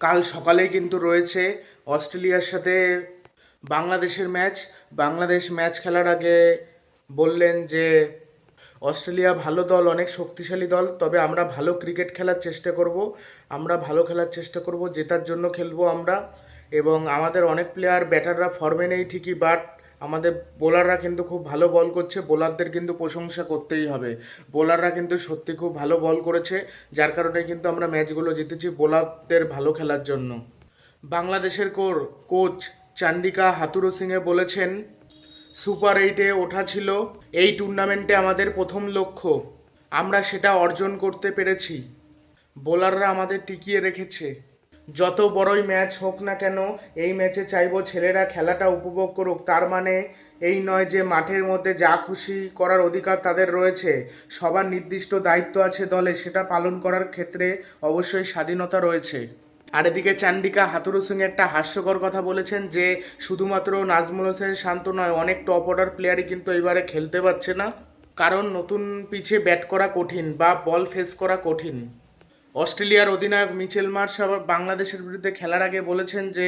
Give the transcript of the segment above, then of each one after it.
কাল সকালে কিন্তু রয়েছে অস্ট্রেলিয়ার সাথে বাংলাদেশের ম্যাচ। বাংলাদেশ ম্যাচ খেলার আগে বললেন যে, অস্ট্রেলিয়া ভালো দল, অনেক শক্তিশালী দল, তবে আমরা ভালো ক্রিকেট খেলার চেষ্টা করব। আমরা ভালো খেলার চেষ্টা করব, জেতার জন্য খেলব আমরা। এবং আমাদের অনেক প্লেয়ার ব্যাটাররা ফর্মে নেই ঠিকই বাট আমাদের বোলাররা কিন্তু খুব ভালো বল করছে বোলারদের কিন্তু প্রশংসা করতেই হবে। বোলাররা কিন্তু সত্যি খুব ভালো বল করেছে, যার কারণে কিন্তু আমরা ম্যাচগুলো জিতেছি বোলারদের ভালো খেলার জন্য। বাংলাদেশের কোর কোচ চান্ডিকা হাতুরু সিংয়ে বলেছেন সুপার এইটে ওঠা ছিল, এই টুর্নামেন্টে আমাদের প্রথম লক্ষ্য। আমরা সেটা অর্জন করতে পেরেছি। বোলাররা আমাদের টিকিয়ে রেখেছে। যত বড়ই ম্যাচ হোক না কেন, এই ম্যাচে চাইব ছেলেরা খেলাটা উপভোগ করুক। তার মানে এই নয় যে মাঠের মধ্যে যা খুশি করার অধিকার তাদের রয়েছে। সবার নির্দিষ্ট দায়িত্ব আছে দলে, সেটা পালন করার ক্ষেত্রে অবশ্যই স্বাধীনতা রয়েছে। আর এদিকে চান্ডিকা হাতুরু সিং একটা হাস্যকর কথা বলেছেন যে, শুধুমাত্র নাজমুল হোসেন শান্ত নয়, অনেক টপ অর্ডার প্লেয়ারই কিন্তু এবারে খেলতে পারছে না। কারণ নতুন পিচে ব্যাট করা কঠিন বা বল ফেস করা কঠিন। অস্ট্রেলিয়ার অধিনায়ক মিচেল মার্শ আবার বাংলাদেশের বিরুদ্ধে খেলার আগে বলেছেন যে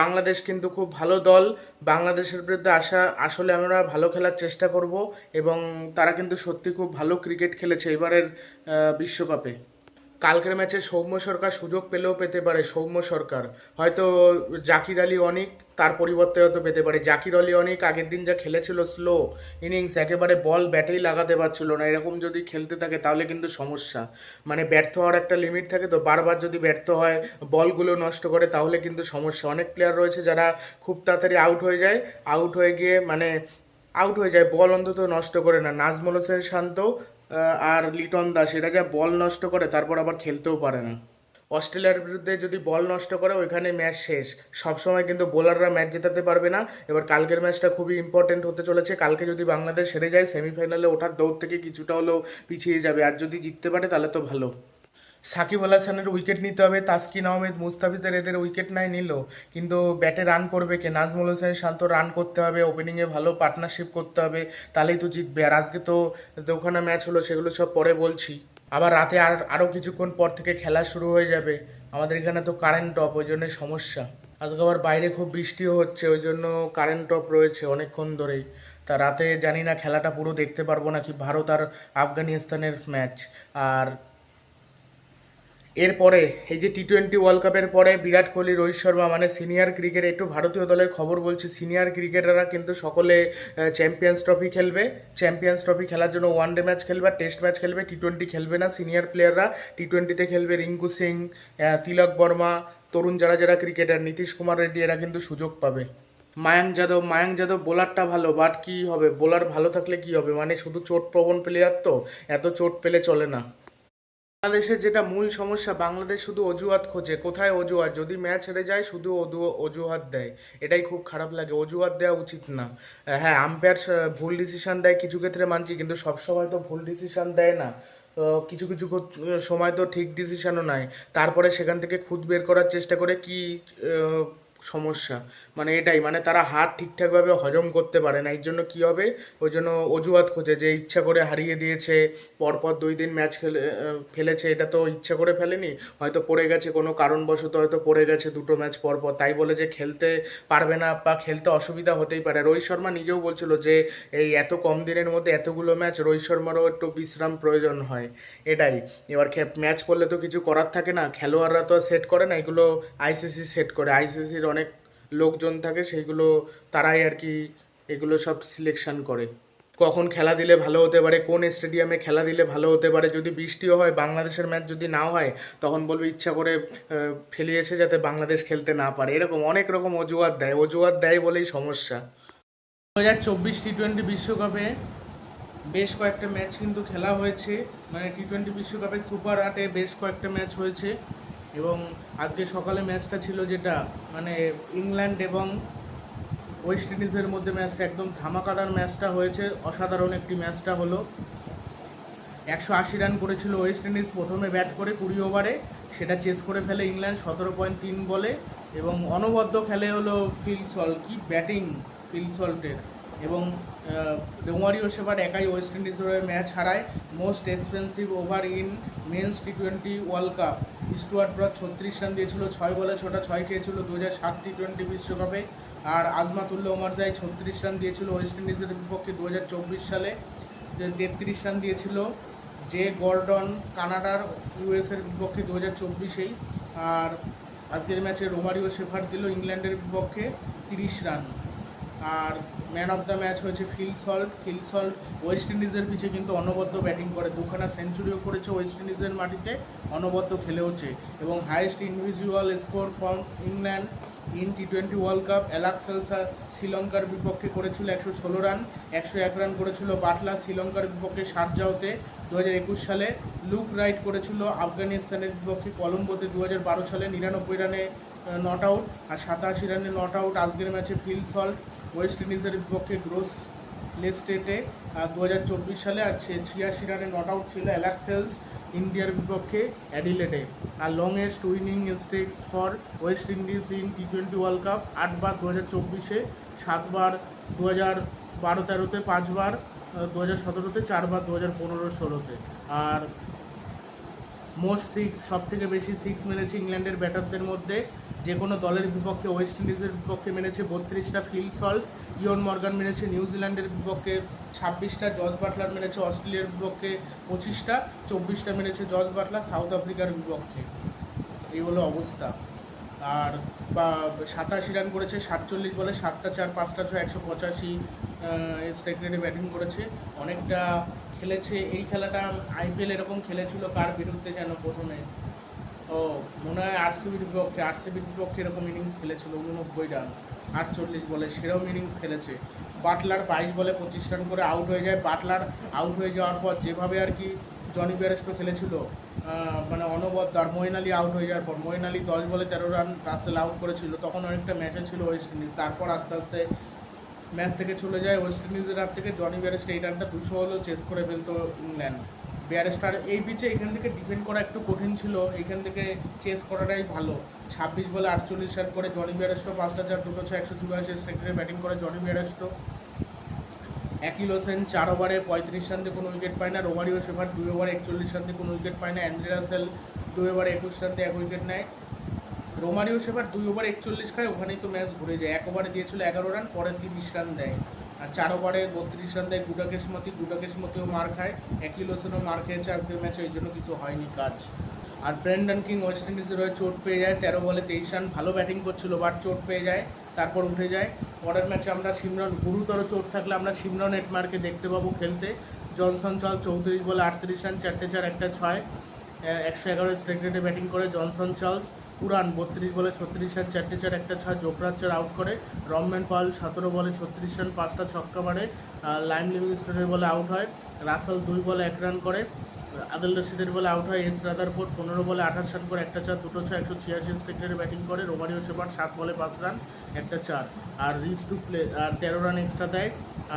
বাংলাদেশ কিন্তু খুব ভালো দল। বাংলাদেশের বিরুদ্ধে আসা, আসলে আমরা ভালো খেলার চেষ্টা করব এবং তারা কিন্তু সত্যি খুব ভালো ক্রিকেট খেলেছে এবারের বিশ্বকাপে। কালকের ম্যাচে সৌম্য সরকার সুযোগ পেলেও পেতে পারে সৌম্য সরকার। হয়তো জাকির আলী অনেক তার পরিবর্তে হয়তো পেতে পারে। জাকির আলী অনেক আগের দিন যা খেলেছিল স্লো ইনিংস একেবারে বল ব্যাটেই লাগাতে পারছিল না। এরকম যদি খেলতে থাকে তাহলে কিন্তু সমস্যা। মানে ব্যর্থ হওয়ার একটা লিমিট থাকে তো বারবার যদি ব্যর্থ হয় বলগুলো নষ্ট করে তাহলে কিন্তু সমস্যা। অনেক প্লেয়ার রয়েছে যারা খুব তাড়াতাড়ি আউট হয়ে যায় আউট হয়ে গিয়ে মানে আউট হয়ে যায় বল অন্তত নষ্ট করে না। নাজমুল হোসেন শান্ত আর লিটন দাস এরা যা বল নষ্ট করে, তারপর আবার খেলতেও পারে না। অস্ট্রেলিয়ার বিরুদ্ধে যদি বল নষ্ট করে, ওইখানে ম্যাচ শেষ। সবসময় কিন্তু বোলাররা ম্যাচ জেতাতে পারবে না। এবার কালকের ম্যাচটা খুবই ইম্পর্টেন্ট হতে চলেছে। কালকে যদি বাংলাদেশ সেরে যায় সেমিফাইনালে ওঠার দৌড় থেকে কিছুটা হলেও পিছিয়ে যাবে। আর যদি জিততে পারে, তাহলে তো ভালো। সাকিব আল হাসানের উইকেট নিতে হবে, তাসকিন আহমেদ, মুস্তাফিজের এদের উইকেট নাই নিল, কিন্তু ব্যাটে রান করবে কে? নাজমুল হোসেন শান্ত রান করতে হবে ওপেনিংয়ে ভালো পার্টনারশিপ করতে হবে, তাহলেই তো জিতবে। আর আজকে তো দোখানা ম্যাচ হলো, সেগুলো সব পরে বলছি। আবার রাতে আর আরও কিছুক্ষণ পর থেকে খেলা শুরু হয়ে যাবে। আমাদের এখানে তো কারেন্ট অফ ওই জন্য সমস্যা। আজকে আবার বাইরে খুব বৃষ্টিও হচ্ছে, ওই জন্য কারেন্ট অফ রয়েছে অনেকক্ষণ ধরেই। তা রাতে জানি না খেলাটা পুরো দেখতে পারব নাকি ভারত আর আফগানিস্তানের ম্যাচ আর এরপরে এই যে টি টোয়েন্টি ওয়ার্ল্ড কাপের পরে বিরাট কোহলি, রোহিত শর্মা মানে সিনিয়র ক্রিকেট একটু ভারতীয় দলের খবর বলছি। সিনিয়র ক্রিকেটাররা কিন্তু সকলে চ্যাম্পিয়ন্স ট্রফি খেলবে। চ্যাম্পিয়ন্স ট্রফি খেলার জন্য ওয়ান ডে ম্যাচ খেলবে টেস্ট ম্যাচ খেলবে টি টোয়েন্টি খেলবে না। সিনিয়র প্লেয়াররা টি টোয়েন্টিতে খেলবে রিঙ্কু সিং তিলক বর্মা, তরুণ যারা যারা ক্রিকেটার নীতিশ কুমার রেড্ডি, এরা কিন্তু সুযোগ পাবে। মায়াঙ্ক যাদব মায়াঙ্ক যাদব বোলারটা ভালো বাট কি হবে? বোলার ভালো থাকলে কি হবে? মানে শুধু চোট প্রবণ প্লেয়ার তো? এত চোট পেলে চলে না। বাংলাদেশের যেটা মূল সমস্যা, বাংলাদেশ শুধু অজুহাত খোঁজে। কোথায় অজুহাত? যদি ম্যাচ হেরে যায়, শুধু অজুহাত দেয়। এটাই খুব খারাপ লাগে। অজুহাত দেওয়া উচিত না। হ্যাঁ আম্পায়ার ভুল ডিসিশন দেয় কিছু ক্ষেত্রে মানছি, কিন্তু সবসময় তো ভুল ডিসিশন দেয় না। কিছু কিছু সময় তো ঠিক ডিসিশনও নেয় তারপরে সেখান থেকে খুদ বের করার চেষ্টা করে কি সমস্যা। মানে এটাই মানে তারা হাত ঠিকঠাকভাবে হজম করতে পারে না। এর জন্য কী হবে? ওই জন্য অজুহাত খোঁজে যে ইচ্ছা করে হারিয়ে দিয়েছে, পরপর দুই দিন ম্যাচ খেলে ফেলেছে, এটা তো ইচ্ছা করে ফেলেনি। হয়তো পড়ে গেছে কোনো কারণবশত, হয়তো পড়ে গেছে দুটো ম্যাচ পরপর। তাই বলে যে খেলতে পারবে না বা খেলতে অসুবিধা হতেই পারে। রোহিত শর্মা নিজেও বলছিল যে, এই এত কম দিনের মধ্যে এতগুলো ম্যাচ রোহিত শর্মারও একটু বিশ্রাম প্রয়োজন হয়। এটাই। এবার ম্যাচ করলে তো কিছু করার থাকে না। খেলোয়াড়রা তো সেট করে না। এগুলো আইসিসি সেট করে। আইসিসির অনেক লোকজন থাকে সেইগুলো তারাই আর কি এগুলো সব সিলেকশন করে। কখন খেলা দিলে ভালো হতে পারে, কোন স্টেডিয়ামে খেলা দিলে ভালো হতে পারে, যদি বৃষ্টিও হয়, বাংলাদেশের ম্যাচ যদি না হয়, তখন বলবে ইচ্ছা করে ফেলিয়েছে যাতে বাংলাদেশ খেলতে না পারে। এরকম অনেক রকম অজুহাত দেয়। অজুহাত দেয় বলেই সমস্যা। দু হাজার চব্বিশ টি টোয়েন্টি বিশ্বকাপে বেশ কয়েকটা ম্যাচ কিন্তু খেলা হয়েছে। মানে টি টোয়েন্টি বিশ্বকাপে সুপার আটে বেশ কয়েকটা ম্যাচ হয়েছে। এবং আজকে সকালে ম্যাচটা ছিল যেটা মানে ইংল্যান্ড এবং ওয়েস্ট ইন্ডিজের মধ্যে ম্যাচটা, একদম ধামাকাদার ম্যাচটা হয়েছে, অসাধারণ একটি ম্যাচটা হলো। একশো আশি রান করেছিল ওয়েস্ট ইন্ডিজ, প্রথমে ব্যাট করে কুড়ি ওভারে, সেটা চেস করে ফেলে ইংল্যান্ড সতেরো পয়েন্ট তিন বলে, এবং অনবদ্য খেলে হলো ফিল সল্ট কি ব্যাটিং ফিল সল্টের এবং রোমারিও সেবার একাই ওয়েস্ট ইন্ডিজের হয়ে ম্যাচ হারায়। Most expensive over in men's T twenty world cup. Stuart Broad ছত্রিশ রান দিয়েছিল, ছয় বলে ছটা ছয় খেয়েছিল দু হাজার সাত টি টোয়েন্টি বিশ্বকাপে। আর আজমাতুল্লাহ ওমারজাই ছত্রিশ রান দিয়েছিল ওয়েস্ট ইন্ডিজের বিপক্ষে দু হাজার চব্বিশ সালে। তেত্রিশ রান দিয়েছিল জে গর্ডন কানাডার ইউএসের বিপক্ষে দু হাজার চব্বিশেই। আর আজকের ম্যাচে রোমারিও শেফার দিল ইংল্যান্ডের বিপক্ষে তিরিশ রান। আর ম্যান অফ দ্য ম্যাচ হয়েছে Phil Salt Phil Salt West ইন্ডিজের পিছে কিন্তু অনবদ্য ব্যাটিং করে। দুখানা সেঞ্চুরিও করেছে ওয়েস্ট ইন্ডিজের মাটিতে, অনবদ্য খেলেওছে। এবং highest individual score from England in T twenty world cup অ্যালাক্সেলসা শ্রীলঙ্কার বিপক্ষে করেছিল একশো ষোলো রান একশো এক রান করেছিল বাটলা শ্রীলঙ্কার বিপক্ষে শারজাওতে দু হাজার একুশ সালে। লুক রাইট করেছিল আফগানিস্তানের বিপক্ষে কলম্বোতে দু হাজার বারো সালে নিরানব্বই রানে নট আউট আর সাতাশি রানে নট আউট আজকের ম্যাচে ফিল সল্ট ওয়েস্ট ইন্ডিজের বিপক্ষে গ্রোস লেস্টেটে দু হাজার চব্বিশ সালে আর ছিয়াশি রানে নট আউট ছিল অ্যালাক্সেলস ইন্ডিয়ার বিপক্ষে অ্যাডিলেডে। আর longest winning streaks for West Indies in T twenty world cup আটবার দু হাজার চব্বিশে, সাতবার দু হাজার বারো তেরোতে, পাঁচবার দু হাজার সতেরোতে, চারবার দু হাজার পনেরো ষোলোতে। আর মোস্ট সিক্স সব থেকে বেশি সিক্স মেরেছে ইংল্যান্ডের ব্যাটারদের মধ্যে। যে কোনো দলের বিপক্ষে, ওয়েস্ট ইন্ডিজের বিপক্ষে মেরেছে বত্রিশটা ফিল্ড সল্ট। ইয়ন মর্গান মেরেছে নিউজিল্যান্ডের বিপক্ষে ছাব্বিশটা, জর্জ বাটলার মেরেছে অস্ট্রেলিয়ার বিপক্ষে পঁচিশটা, চব্বিশটা মেরেছে জর্জ বাটলার, সাউথ আফ্রিকার বিপক্ষে। এই হলো অবস্থা। আর সাতাশি রান করেছে, সাতচল্লিশ বলে সাতটা চার, পাঁচটা ছয়, একশো পঁচাশি স্ট্রাইক রেটে ব্যাটিং করেছে। অনেকটা খেলেছে। এই খেলাটা আইপিএল এরকম খেলেছিল কার বিরুদ্ধে যেন প্রথমে? ও, মনে হয় আরসিবির বিপক্ষে আরসিবির বিপক্ষে এরকম ইনিংস খেলেছিল, উননব্বই রান আটচল্লিশ বলে সেরকম ইনিংস খেলেছে। বাটলার বাইশ বলে পঁচিশ রান করে আউট হয়ে যায়। বাটলার আউট হয়ে যাওয়ার পর যেভাবে আর কি জনি ব্যারেস্টো খেলেছিল মানে অনবদ্য, আর মইন আলী আউট হয়ে যাওয়ার পর, মইন আলী দশ বলে তেরো রান রাসেল আউট করেছিল, তখন অনেকটা ম্যাচে ছিল ওয়েস্ট ইন্ডিজ তারপর আস্তে আস্তে ম্যাচ থেকে চলে যায় ওয়েস্ট ইন্ডিজের হাত থেকে জনি ব্যারেস্ট এই রানটা দুশো হলেও চেস করে ফেলতো ইংল্যান্ড ব্যারেস্টার এই পিচে এখান থেকে ডিফেন্ড করা একটু কঠিন ছিল, এখান থেকে চেস করাটাই ভালো। ছাব্বিশ বলে আটচল্লিশ রান করে জনি ব্যারেস্টো পাঁচটা চার, দুটো ছয়, একশো চুরাশি সেক্টরে ব্যাটিং করে জনি ব্যারেস্টো অ্যাকিল হোসেন চার ওভারে পঁয়ত্রিশ রান দিয়ে কোনো উইকেট পায় না। রোমারিও শেফার দুই ওভারে একচল্লিশ রান দিয়ে কোনো উইকেট পায় না। অ্যান্ড্রে রাসেল দুই ওভারে একুশ রান দিয়ে এক উইকেট নেয়। রোমারিও শেফার দুই ওভার একচল্লিশ খায়, ওখানেই তো ম্যাচ ঘুরে যায়। এক ওভারে দিয়েছিল এগারো রান, পরে তিরিশ রান দেয়। আর চার ওভারে বত্রিশ রান দেয় গুডাকেশমতি গুডাকেশমতিও মার খায়। অ্যাকিল হোসেনও মার খেয়েছে আজকের ম্যাচে এই জন্য কিছু হয়নি কাজ। আর ব্র্যান্ডন কিং ওয়েস্ট ইন্ডিজের হয়ে চোট পেয়ে যায়, তেরো বলে তেইশ রান, ভালো ব্যাটিং করছিল, বাট চোট পেয়ে যায়, তারপর উঠে যায়। পরের ম্যাচে আমরা সিমরন গুরুতর চোট থাকলে আমরা সিমরন এটমারকে দেখতে পাবো খেলতে। জনসন চল চৌত্রিশ বলে আটত্রিশ রান, চারটে চার, একটা ছয়। একশো এগারো স্ট্রাইক রেটে ব্যাটিং করে জনসন চার্লস পুরান বত্রিশ বলে ছত্রিশ রান, চারটে চার, একটা ছয়। জোপরাজ চার আউট করে। রমম্যান পাল সতেরো বলে ছত্রিশ রান, পাঁচটা ছক্কা মারে। লাইম লিভিংস্টোনের বলে আউট হয়। রাসেল দুই বলে এক রান করে। আদিল রশিদের বলে আউট হয় এস রাদারফোর্ড, পনেরো বলে আঠাশ রান করে একটা চার, দুটো ছয়, একশো ছিয়াশি স্ট্রাইক রেটে ব্যাটিং করে। রোমারিও সেবার সাত বলে পাঁচ রান, একটা চার। আর রিস টু প্লে, আর তেরো রান এক্সট্রা দেয়।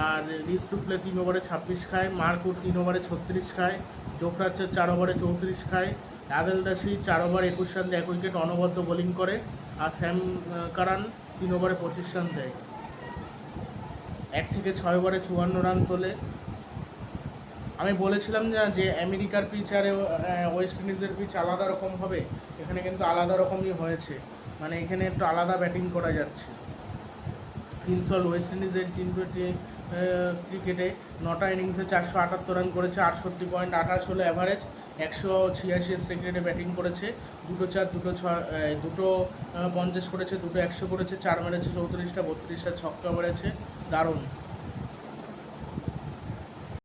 আর রিস টু প্লে তিন ওভারে ছাব্বিশ খায় মার্কুর তিন ওভারে ছত্রিশ খায় জোফরাচ্ছের চার ওভারে চৌত্রিশ খায়, আদেল দাসি চার ওভার একুশ রান দিয়ে এক উইকেট, অনবদ্য বোলিং করে, আর স্যাম কারান তিন ওভারে পঁচিশ রান দেয়। এক থেকে ছয় ওভারে চুয়ান্ন রান তোলে। আমি বলেছিলাম না যে আমেরিকার পিচ আর ওয়েস্ট ইন্ডিজের পিচ আলাদা রকম হবে? এখানে কিন্তু আলাদা রকমই হয়েছে। মানে এখানে একটু আলাদা ব্যাটিং করা যাচ্ছে। ফিলসল ওয়েস্ট ইন্ডিজের টিম ক্রিকেটে নটা ইনিংসে চারশো আটাত্তর রান করেছে, আটষট্টি পয়েন্ট আঠাশ হলো অ্যাভারেজ একশো ছিয়াশি স্ট্রাইক ব্যাটিং করেছে, দুটো চার, দুটো ছ দুটো পঞ্চাশ করেছে, দুটো একশো করেছে, চার মেরেছে, চৌত্রিশটা, বত্রিশটা, ছক্কা মেরেছে। দারুণ।